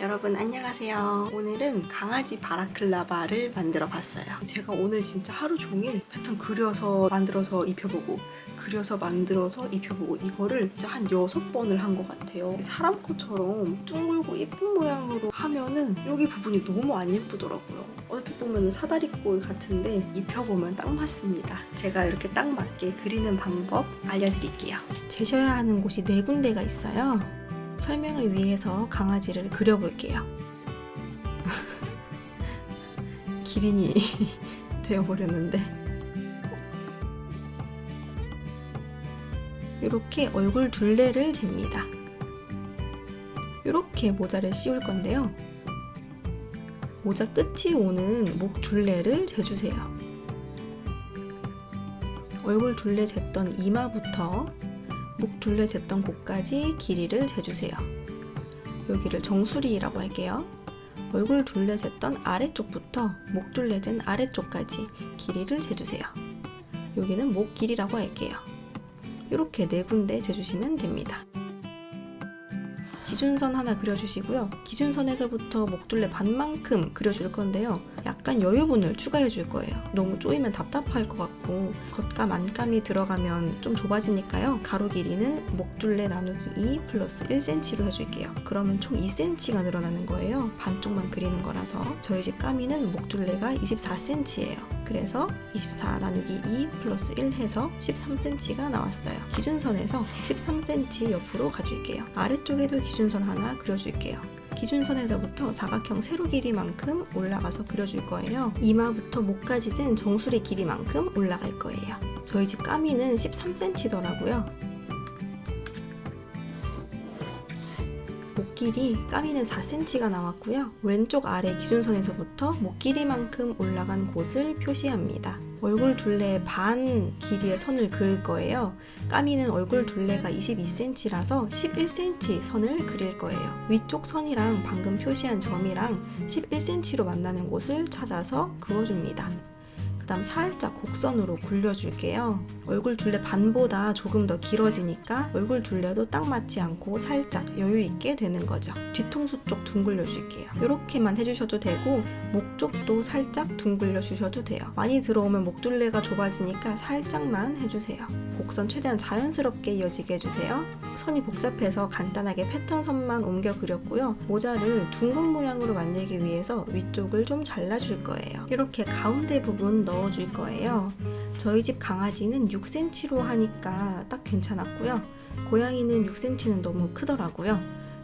여러분 안녕하세요. 오늘은 강아지 바라클라바를 만들어 봤어요. 제가 오늘 진짜 하루 종일 패턴 그려서 만들어서 입혀보고 그려서 만들어서 입혀보고 이거를 진짜 한 여섯 번을 한 것 같아요. 사람 것처럼 둥글고 예쁜 모양으로 하면은 여기 부분이 너무 안 예쁘더라고요. 얼핏 보면 사다리꼴 같은데 입혀보면 딱 맞습니다. 제가 이렇게 딱 맞게 그리는 방법 알려드릴게요. 재셔야 하는 곳이 네 군데가 있어요. 설명을 위해서 강아지를 그려볼게요. 기린이 되어버렸는데. 이렇게 얼굴 둘레를 잽니다. 이렇게 모자를 씌울 건데요. 모자 끝이 오는 목 둘레를 재주세요. 얼굴 둘레 쟀던 이마부터 목 둘레 쟀던 곳까지 길이를 재주세요. 여기를 정수리라고 할게요. 얼굴 둘레 쟀던 아래쪽부터 목 둘레 잰 아래쪽까지 길이를 재주세요. 여기는 목 길이라고 할게요. 이렇게 네 군데 재주시면 됩니다. 기준선 하나 그려주시고요. 기준선에서부터 목둘레 반만큼 그려줄 건데요. 약간 여유분을 추가해 줄 거예요. 너무 쪼이면 답답할 것 같고 겉감 안감이 들어가면 좀 좁아지니까요. 가로 길이는 목둘레 나누기 2 플러스 1cm로 해줄게요. 그러면 총 2cm가 늘어나는 거예요. 반쪽만 그리는 거라서 저희 집 까미는 목둘레가 24cm예요. 그래서 24 나누기 2 플러스 1 해서 13cm가 나왔어요. 기준선에서 13cm 옆으로 가줄게요. 아래쪽에도 기준선 하나 그려줄게요. 기준선에서부터 사각형 세로 길이만큼 올라가서 그려줄 거예요. 이마부터 목까지 잰 정수리 길이만큼 올라갈 거예요. 저희 집 까미는 13cm더라고요. 목 길이 까미는 4cm가 나왔고요. 왼쪽 아래 기준선에서부터 목 길이만큼 올라간 곳을 표시합니다. 얼굴 둘레 반 길이의 선을 그을 거예요. 까미는 얼굴 둘레가 22cm라서 11cm 선을 그릴 거예요. 위쪽 선이랑 방금 표시한 점이랑 11cm로 만나는 곳을 찾아서 그어줍니다. 그다음 살짝 곡선으로 굴려줄게요. 얼굴 둘레 반보다 조금 더 길어지니까 얼굴 둘레도 딱 맞지 않고 살짝 여유 있게 되는 거죠. 뒤통수 쪽 둥글려 줄게요. 이렇게만 해주셔도 되고 목 쪽도 살짝 둥글려 주셔도 돼요. 많이 들어오면 목 둘레가 좁아지니까 살짝만 해주세요. 곡선 최대한 자연스럽게 이어지게 해주세요. 선이 복잡해서 간단하게 패턴 선만 옮겨 그렸고요. 모자를 둥근 모양으로 만들기 위해서 위쪽을 좀 잘라줄 거예요. 이렇게 가운데 부분 넣어줄 거예요. 저희 집 강아지는 6cm로 하니까 딱 괜찮았고요. 고양이는 6cm는 너무 크더라고요.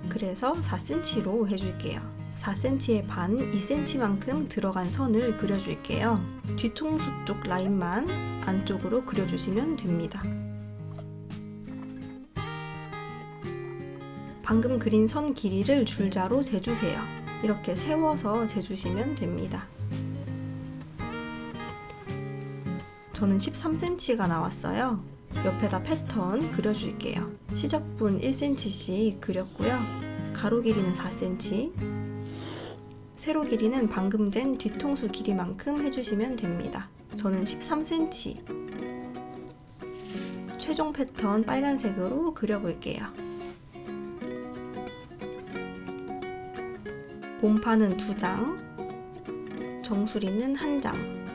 그래서 4cm로 해줄게요. 4cm의 반 2cm만큼 들어간 선을 그려줄게요. 뒤통수 쪽 라인만 안쪽으로 그려주시면 됩니다. 방금 그린 선 길이를 줄자로 재주세요. 이렇게 세워서 재주시면 됩니다. 저는 13cm가 나왔어요. 옆에다 패턴 그려줄게요. 시접분 1cm씩 그렸고요. 가로 길이는 4cm, 세로 길이는 방금 잰 뒤통수 길이만큼 해주시면 됩니다. 저는 13cm. 최종 패턴 빨간색으로 그려볼게요. 몸판은 2장, 정수리는 1장,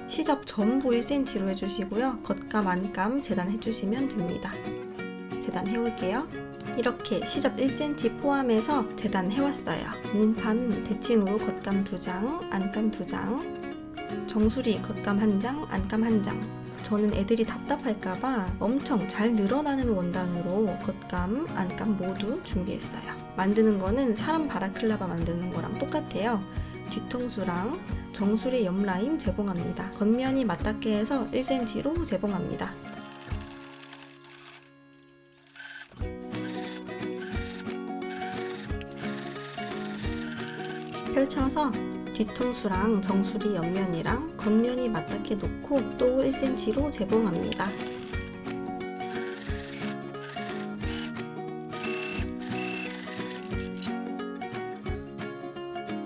시접 전부 1cm로 해주시고요. 겉감, 안감 재단해주시면 됩니다. 재단해올게요. 이렇게 시접 1cm 포함해서 재단해왔어요. 몸판 대칭으로 겉감 2장, 안감 2장, 정수리 겉감 1장, 안감 1장. 저는 애들이 답답할까봐 엄청 잘 늘어나는 원단으로 겉감, 안감 모두 준비했어요. 만드는 거는 사람 바라클라바 만드는 거랑 똑같아요. 뒤통수랑 정수리 옆 라인 재봉합니다. 겉면이 맞닿게 해서 1cm로 재봉합니다. 펼쳐서 뒤통수랑 정수리 옆면이랑 겉면이 맞닿게 놓고 또 1cm로 재봉합니다.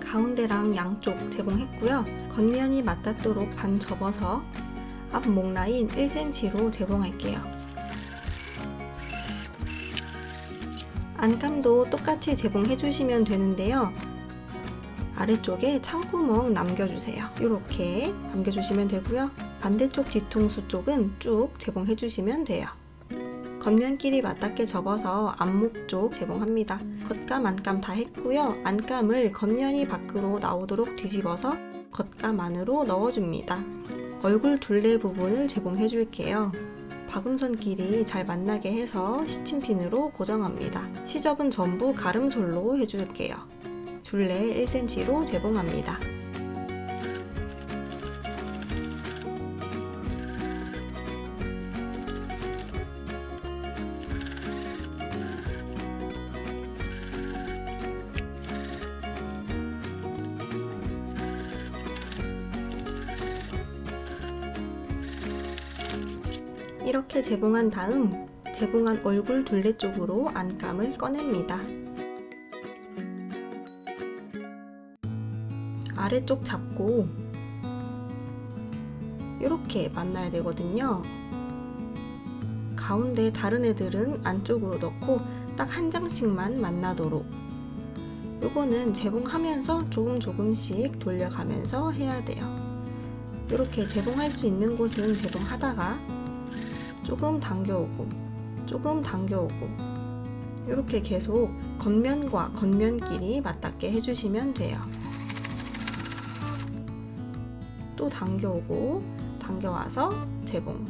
가운데랑 양쪽 재봉했고요. 겉면이 맞닿도록 반 접어서 앞 목 라인 1cm로 재봉할게요. 안감도 똑같이 재봉해 주시면 되는데요. 아래쪽에 창구멍 남겨주세요. 이렇게 남겨주시면 되고요. 반대쪽 뒤통수 쪽은 쭉 재봉해 주시면 돼요. 겉면끼리 맞닿게 접어서 앞목 쪽 재봉합니다. 겉감 안감 다 했고요. 안감을 겉면이 밖으로 나오도록 뒤집어서 겉감 안으로 넣어줍니다. 얼굴 둘레 부분을 재봉해 줄게요. 박음선끼리 잘 만나게 해서 시침핀으로 고정합니다. 시접은 전부 가름솔로 해줄게요. 둘레 1cm로 재봉합니다. 이렇게 재봉한 다음 재봉한 얼굴 둘레 쪽으로 안감을 꺼냅니다. 아래쪽 잡고 이렇게 만나야 되거든요. 가운데 다른 애들은 안쪽으로 넣고 딱 한 장씩만 만나도록 요거는 재봉하면서 조금 조금씩 돌려가면서 해야 돼요. 이렇게 재봉할 수 있는 곳은 재봉하다가 조금 당겨오고 조금 당겨오고 이렇게 계속 겉면과 겉면끼리 맞닿게 해주시면 돼요. 또 당겨오고 당겨와서 재봉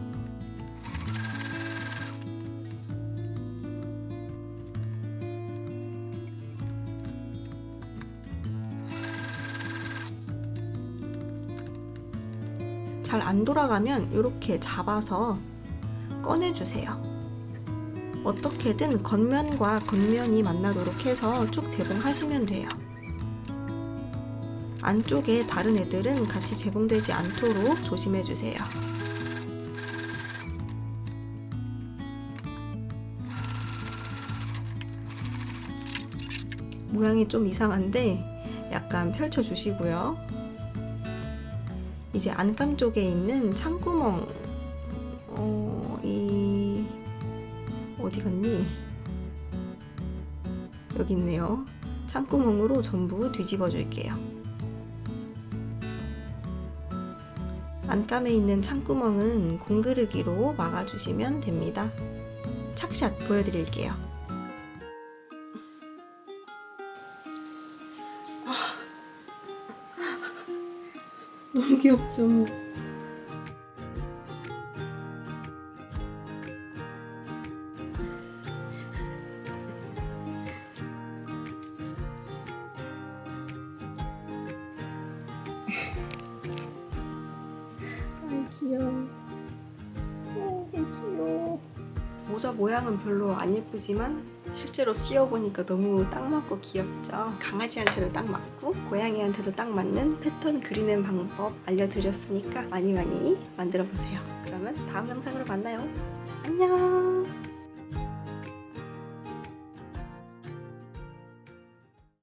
잘 안 돌아가면 이렇게 잡아서 꺼내주세요. 어떻게든 겉면과 겉면이 만나도록 해서 쭉 재봉하시면 돼요. 안쪽에 다른 애들은 같이 재봉되지 않도록 조심해 주세요. 모양이 좀 이상한데 약간 펼쳐 주시고요. 이제 안감 쪽에 있는 창구멍 어, 이 어디 갔니? 여기 있네요. 창구멍으로 전부 뒤집어 줄게요. 안감에 있는 창구멍은 공그르기로 막아주시면 됩니다. 착샷 보여드릴게요. 너무 귀엽죠? 모자 모양은 별로 안 예쁘지만 실제로 씌워보니까 너무 딱 맞고 귀엽죠. 강아지한테도 딱 맞고 고양이한테도 딱 맞는 패턴 그리는 방법 알려드렸으니까 많이 많이 만들어 보세요. 그러면 다음 영상으로 만나요. 안녕.